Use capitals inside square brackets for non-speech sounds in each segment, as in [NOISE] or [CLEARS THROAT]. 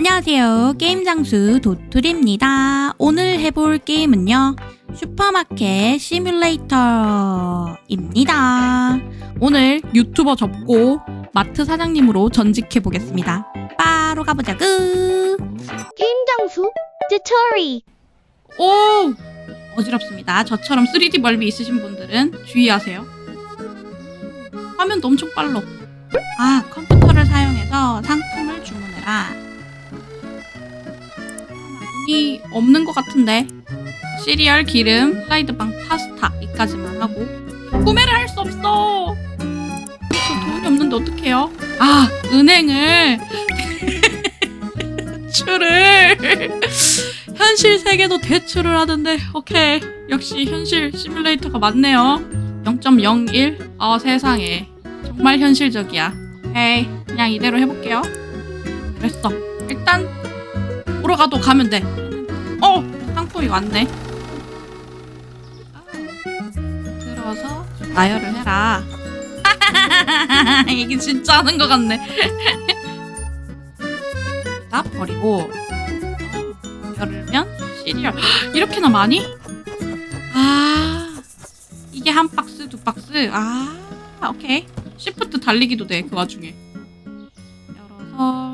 안녕하세요. 게임 장수 도툴입니다. 오늘 해볼 게임은요. 슈퍼마켓 시뮬레이터입니다. 오늘 유튜버 접고 마트 사장님으로 전직해 보겠습니다. 바로 가보자구. 게임 장수 튜토리 오! 어지럽습니다. 저처럼 3D 멀미 있으신 분들은 주의하세요. 화면도 엄청 빨라. 아, 컴퓨터를 사용해서 상품을 주문해라. 돈이 없는 것 같은데. 시리얼, 기름, 슬라이드빵, 파스타 이까지만 하고. 구매를 할 수 없어. 저 돈이 없는데 어떡해요? 아, 은행을. [LAUGHS] 대출을. 현실 세계도 대출을 하던데. 오케이. 역시 현실 시뮬레이터가 맞네요. 0.01아 세상에. 정말 현실적이야. 오케이. 그냥 이대로 해볼게요. 그랬어. 일단 보러 가도 가면 돼 어! 상품이 왔네. 들어서 나열을 해라 [LAUGHS] 이게 진짜 하는 것 같네 [LAUGHS] 다 버리고 열면 시리얼 [GASPS] 이렇게나 많이? 아 이게 한 박스 두 박스 아 오케이 시프트 달리기도 돼 그 와중에 열어서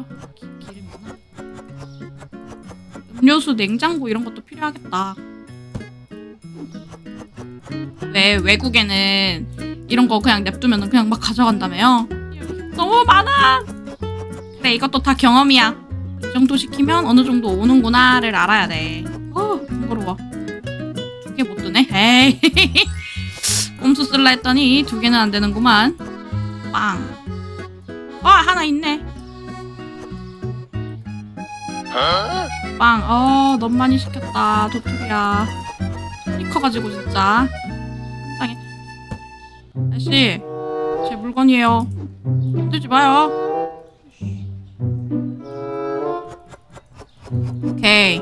음료수 냉장고 이런 것도 필요하겠다 왜 외국에는 이런 거 그냥 냅두면 그냥 막 가져간다며요 너무 많아 그래 이것도 다 경험이야 이 정도 시키면 어느 정도 오는구나를 알아야 돼. 어, 번거로워. 두 개 못 드네. 에이. [LAUGHS] 꼼수 쓸라 했더니 두 개는 안 되는구만. 빵. 와, 하나 있네. 빵. 어, 너무 많이 시켰다. 도토리야. 손이 커가지고 진짜. 세상에. 아저씨, 제 물건이에요. 힘들지 마요. 오케이.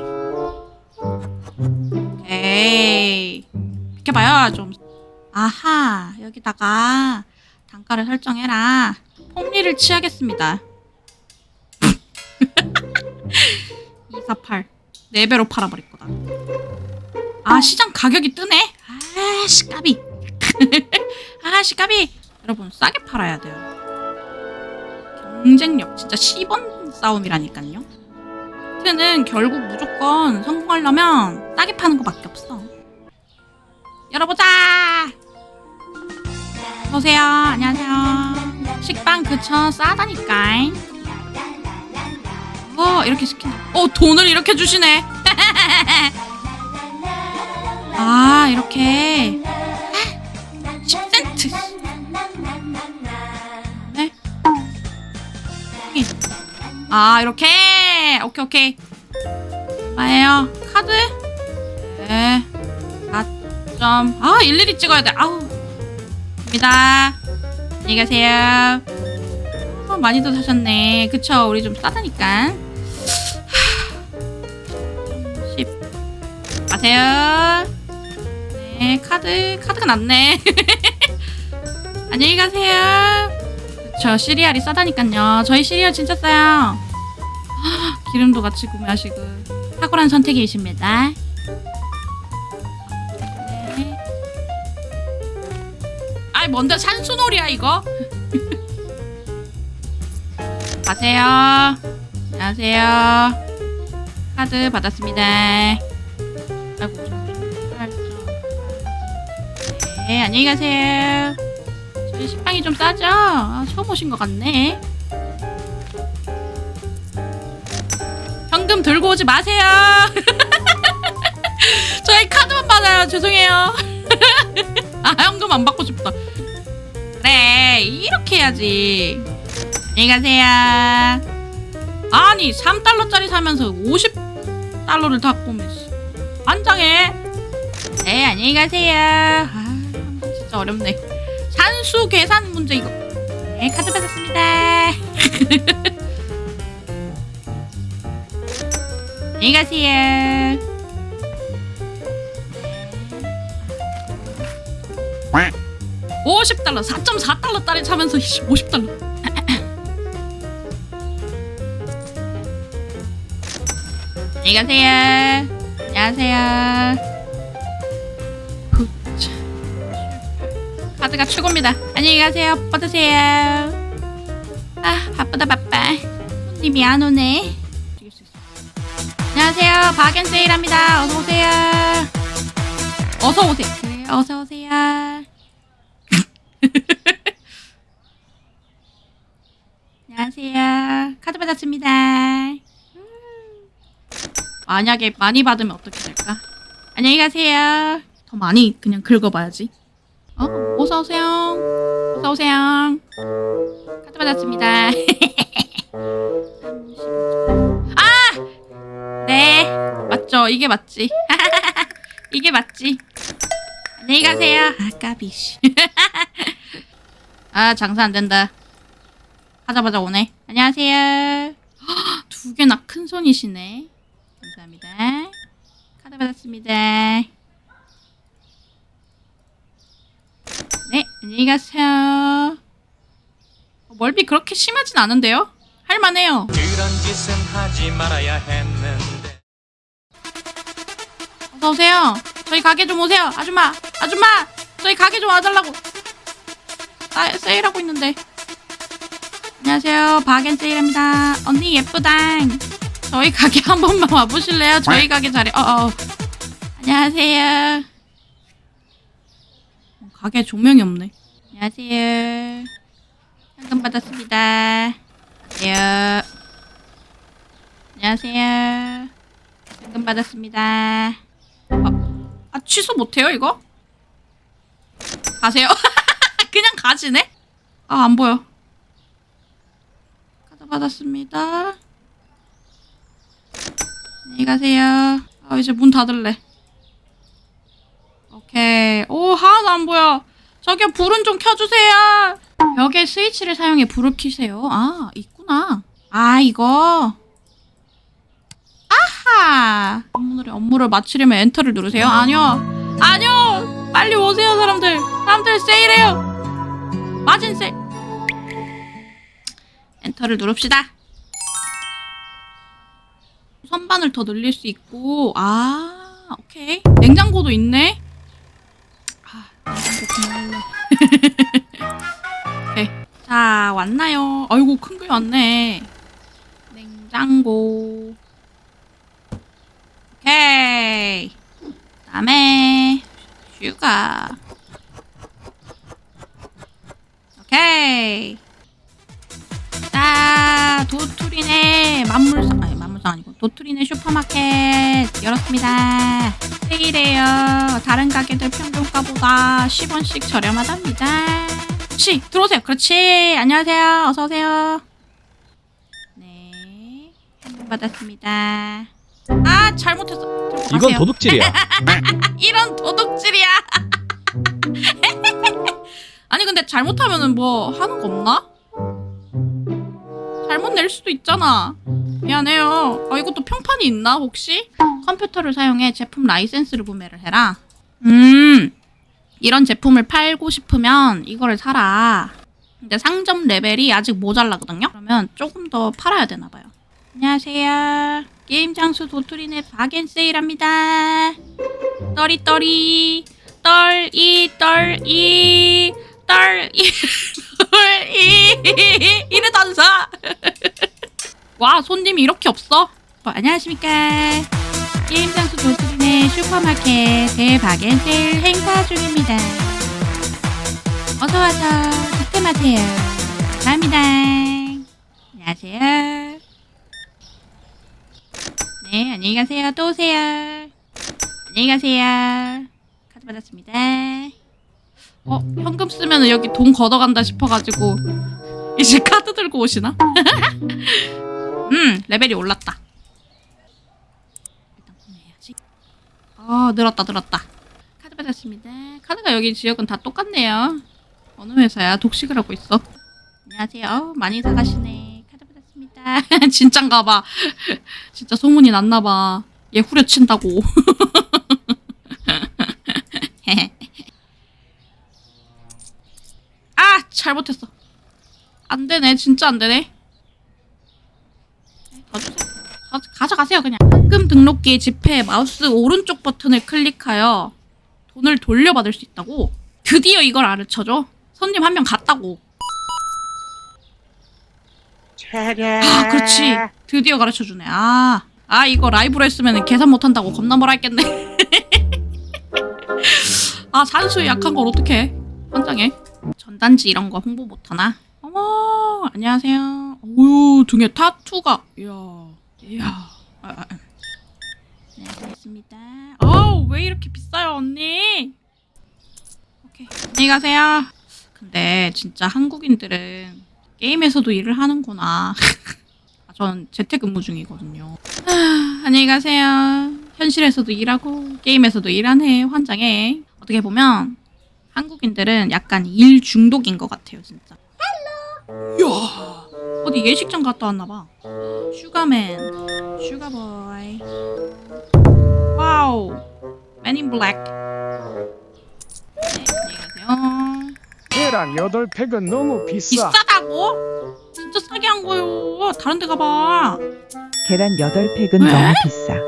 오케이. 비켜봐요, 좀. 아하, 여기다가 단가를 설정해라. 폼리를 취하겠습니다. 248. 4배로 팔아버릴 거다. 아, 시장 가격이 뜨네? 아씨, 까비. [LAUGHS] 아씨, 까비. 여러분, 싸게 팔아야 돼요. 경쟁력, 진짜 10원 싸움이라니까요. 마트는 결국 무조건 성공하려면 싸게 파는 것밖에 없어. 열어보자. 어서오세요. 안녕하세요. 식빵 그쵸 싸다니까. 어 이렇게 시킨다. 어 돈을 이렇게 주시네. [LAUGHS] 아 이렇게. 10센트. 네? 아 이렇게. 오케이 오케이. 뭐예요. 카드? 네. 4점. 아 일일이 찍어야 돼. 아우. 입니다. 안녕히 가세요. 어, 많이도 사셨네. 그쵸? 우리 좀 싸다니까 가세요 네 카드 카드가 낫네 [LAUGHS] 안녕히 가세요 저 시리얼이 싸다니까요. 저희 시리얼 진짜 싸요. [GASPS] 기름도 같이 구매하시고 탁월한 선택이십니다. 네. 아이 뭔데 산수놀이야 이거? [LAUGHS] 가세요. 안녕하세요. 카드 받았습니다. 네, 안녕히 가세요. 저희 식빵이 좀 싸죠? 아, 처음 오신 것 같네. 현금 들고 오지 마세요. [LAUGHS] 저희 카드만 받아요. 죄송해요. [LAUGHS] 아, 현금 안 받고 싶다. 그래, 이렇게 해야지. 안녕히 가세요. 아니, 3달러짜리 사면서 50달러를 다 보면 안 장해. 네, 안녕히 가세요. 어렵네. 산수 계산 문제 이거. 네, 카드 받았습니다. 안녕히 [LAUGHS] 가세요. 50달러, 4.4달러짜리 차면서 50달러. 안녕히 [LAUGHS] 가세요. 안녕하세요. 카드가 최고입니다. 안녕히 가세요. 받으세요. 아, 바쁘다 바빠. 손님이 안 오네. 안녕하세요. 바겐 세일합니다. 어서 오세요. 어서 오세요. 그래, 어서 오세요. [LAUGHS] 안녕하세요. 카드 받았습니다. 음. 만약에 많이 받으면 어떻게 될까? 안녕히 가세요. 더 많이 그냥 긁어봐야지. 어, 어서 오세요. 어서 오세요. 카드 받았습니다. [LAUGHS] 아, 네, 맞죠. 이게 맞지. [LAUGHS] 이게 맞지. 안녕히 가세요. 아, 까비씨. [LAUGHS] 아, 장사 안 된다. 하자마자 오네. 안녕하세요. [GASPS] 두 개나 큰 손이시네. 감사합니다. 카드 받았습니다. 네, 안녕히 가세요. 어, 멀비 그렇게 심하진 않은데요? 할만해요. 그런 짓은 하지 말아야 했는데 어서 오세요. 저희 가게 좀 오세요. 아줌마, 아줌마, 저희 가게 좀 와달라고. 아, 세일하고 있는데. 안녕하세요. 바겐 세일합니다. 언니 예쁘당. 저희 가게 한 번만 와보실래요? 저희 가게 잘해. 어, 어. 안녕하세요. 어, 가게 조명이 없네. 안녕하세요. 현금 받았습니다. 안녕하세요. 안녕하세요. 현금 받았습니다. 아 취소 못해요 이거? 가세요. [LAUGHS] 그냥 가지네? 아 안 보여. 카드 받았습니다. 안녕히 가세요. 아 이제 문 닫을래. 오케이. 오 하나도 안 보여. 저기요 불은 좀 켜주세요. 벽에 스위치를 사용해 불을 켜세요. 아 있구나. 아 이거. 아하! 업무를, 업무를 마치려면 엔터를 누르세요? 아니요! 아니요! 빨리 오세요, 사람들! 사람들 세일해요! 마진 세일! 엔터를 누릅시다. 선반을 더 늘릴 수 있고, 아, 오케이. 냉장고도 있네? 오케이. [LAUGHS] 자, 왔나요? 아이고, 큰 게 왔네. 냉장고. 오케이. 다음에 슈가. 오케이. 자, 도투리네 만물상 아니 만물상 아니고 도투리네 슈퍼마켓 열었습니다. 세일해요. 다른 가게들 평균가보다 10원씩 저렴하답니다. 혹시 들어오세요. 그렇지. 안녕하세요. 어서 오세요. 네. 현금 받았습니다. 아 잘못했어. 이건. 도둑질이야. [LAUGHS] 이런 도둑질이야. [LAUGHS] 아니 근데 잘못하면은 뭐 하는 거 없나? 잘못 낼 수도 있잖아. 미안해요. 어, 이것도 평판이 있나 혹시? 컴퓨터를 사용해 제품 라이센스를 구매를 해라. 음, 이런 제품을 팔고 싶으면 이거를 사라. 근데 상점 레벨이 아직 모자라거든요. 그러면 조금 더 팔아야 되나 봐요. 안녕하세요. 게임 장수 도토리네 바겐 세일합니다. 떨이 떨이 떨이 떨이 떨이 떨이 이래 단사. 와 손님이 이렇게 없어? 어, 안녕하십니까. 게임 장수 도토리네 슈퍼마켓 대바겐 세일 행사 중입니다. 어서 와서 득템하세요. 감사합니다. 안녕하세요. 네, 안녕히 가세요. 또 오세요. 안녕히 가세요. 카드 받았습니다. 어, 현금 쓰면 여기 돈 걷어간다 싶어가지고 이제 카드 들고 오시나? [LAUGHS] 음, 레벨이 올랐다. 일단 구매해야지. 아, 늘었다, 늘었다. 카드 받았습니다. 카드가 여기 지역은 다 똑같네요. 어느 회사야? 독식을 하고 있어. 안녕하세요. 어, 많이 사가시네. 카드 받았습니다. [LAUGHS] 진짠가 봐. [LAUGHS] 진짜 소문이 났나 봐. 얘 후려친다고. [LAUGHS] 아, 잘못했어. 안 되네. 진짜 안 되네. 더 주세요. 가, 가자, 가세요 그냥. 현금 등록기 지폐 마우스 오른쪽 버튼을 클릭하여 돈을 돌려받을 수 있다고. 드디어 이걸 가르쳐줘. 손님 한 명 갔다고. 아, 그렇지. 드디어 가르쳐 주네. 아, 아 이거 라이브로 했으면 계산 못 한다고 겁나 뭐라 했겠네. [LAUGHS] 아, 산수에 약한 걸 어떡해. 환장해. 전단지 이런 거 홍보 못 하나? 어머, 안녕하세요. 오유, 등에 타투가. 이야, 이야. 아, 아, 아. 네, 알겠습니다. 어우, 왜 이렇게 비싸요, 언니? 오케이. 안녕히 가세요. 근데 진짜 한국인들은 게임에서도 일을 하는구나. [LAUGHS] 아, 전 재택근무 중이거든요. 아, [SIGHS] 안녕히 가세요. 현실에서도 일하고 게임에서도 일하네. 환장해. 어떻게 보면 한국인들은 약간 일 중독인 것 같아요, 진짜. 헬로. 야, 어디 예식장 갔다 왔나 봐. 슈가맨, 슈가보이. 와우. 맨 인 블랙. 네, 안녕히 가세요. 계란 8팩은 너무 비싸. 비싸다고? 진짜 싸게 한 거요. 다른 데 가봐. 계란 8팩은 왜? 너무 비싸. [GASPS]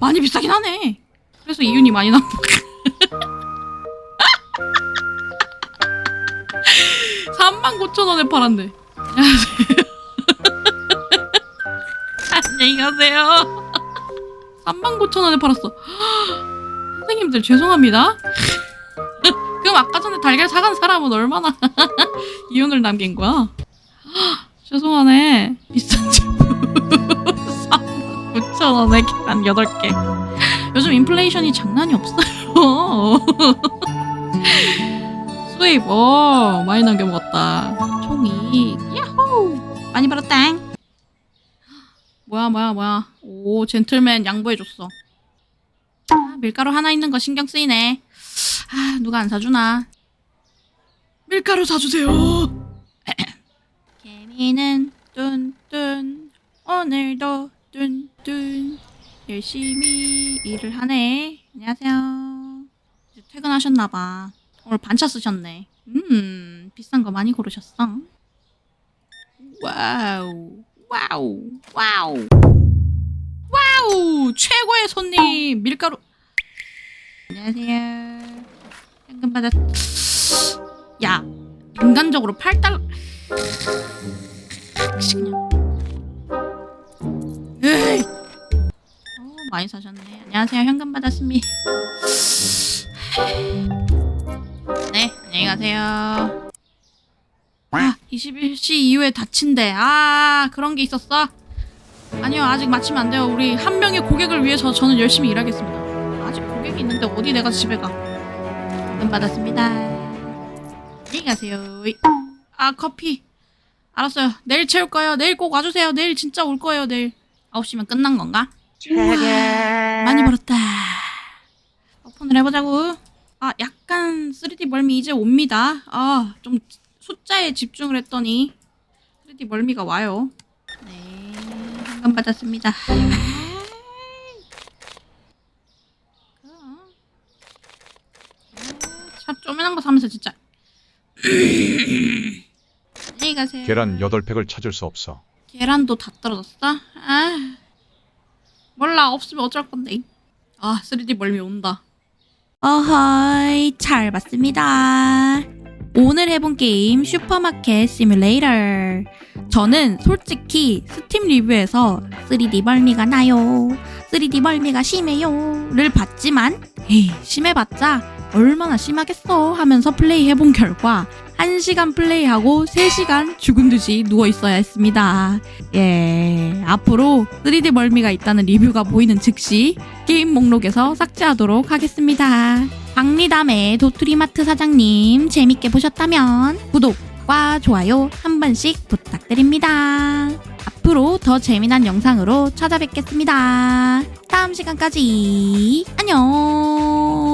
많이 비싸긴 하네. 그래서 이윤이 많이 나 온 거. 3만 9천 원에 팔았네. 안녕하세요. 안녕히 가세요. 3만 9천 원에 팔았어. 선생님들 죄송합니다. 그럼 아까 전에 달걀 사간 사람은 얼마나 [LAUGHS] 이윤을 남긴 거야? 죄송하네. 비싼 제품. 3만 9천 원에 계란 8개. 요즘 인플레이션이 장난이 없어요. 수입, 어, 많이 남겨 먹었다. 총이, 야호! 많이 벌었당. 뭐야, 뭐야, 뭐야. 오, 젠틀맨 양보해줬어. 아, 밀가루 하나 있는 거 신경 쓰이네. 아, 누가 안 사주나. 밀가루 사주세요. [CLEARS THROAT] 개미는 뚠뚠 오늘도 뚠뚠 열심히 일을 하네. 안녕하세요. 퇴근하셨나봐. 오늘 반차 쓰셨네. 음, 비싼 거 많이 고르셨어. 와우, 와우, 와우, 와우, 최고의 손님 밀가루. 안녕하세요. 현금 받았. 야, 인간적으로 8달러. 그냥. 에이. 어, 많이 사셨네. 안녕하세요. 현금 받았습니다. 네, 안녕히 가세요. 아, 21시 이후에 닫힌대. 아, 그런 게 있었어? 아니요, 아직 마치면 안 돼요. 우리 한 명의 고객을 위해서 저는 열심히 일하겠습니다. 아직 고객이 있는데 어디 내가 집에 가? 현금 받았습니다. 안녕히 가세요. 아, 커피. 알았어요. 내일 채울 거예요. 내일 꼭 와주세요. 내일 진짜 올 거예요. 내일 9시면 끝난 건가? 많이 벌었다. 오픈을 해보자고. 아, 약간 3D 멀미 이제 옵니다. 아, 좀 숫자에 집중을 했더니 3D 멀미가 와요. 네, 현금 받았습니다. 아, 참 쪼매난 거 사면서 진짜. [CLEARS THROAT] 안녕히 가세요. 계란 8팩을 찾을 수 없어. 계란도 다 떨어졌어? 아 몰라 없으면 어쩔 건데 아 3D 멀미 온다 어허이. 잘 봤습니다. 오늘 해본 게임 슈퍼마켓 시뮬레이터. 저는 솔직히 스팀 리뷰에서 3D 멀미가 나요. 3D 멀미가 심해요. 를 봤지만 에이 심해봤자 얼마나 심하겠어 하면서 플레이해본 결과 1시간 플레이하고 3시간 죽은 듯이 누워 있어야 했습니다. 예, 앞으로 3D 멀미가 있다는 리뷰가 보이는 즉시 게임 목록에서 삭제하도록 하겠습니다. 박리담의 도토리마트 사장님 재밌게 보셨다면 구독과 좋아요 한 번씩 부탁드립니다. 앞으로 더 재미난 영상으로 찾아뵙겠습니다. 다음 시간까지 안녕!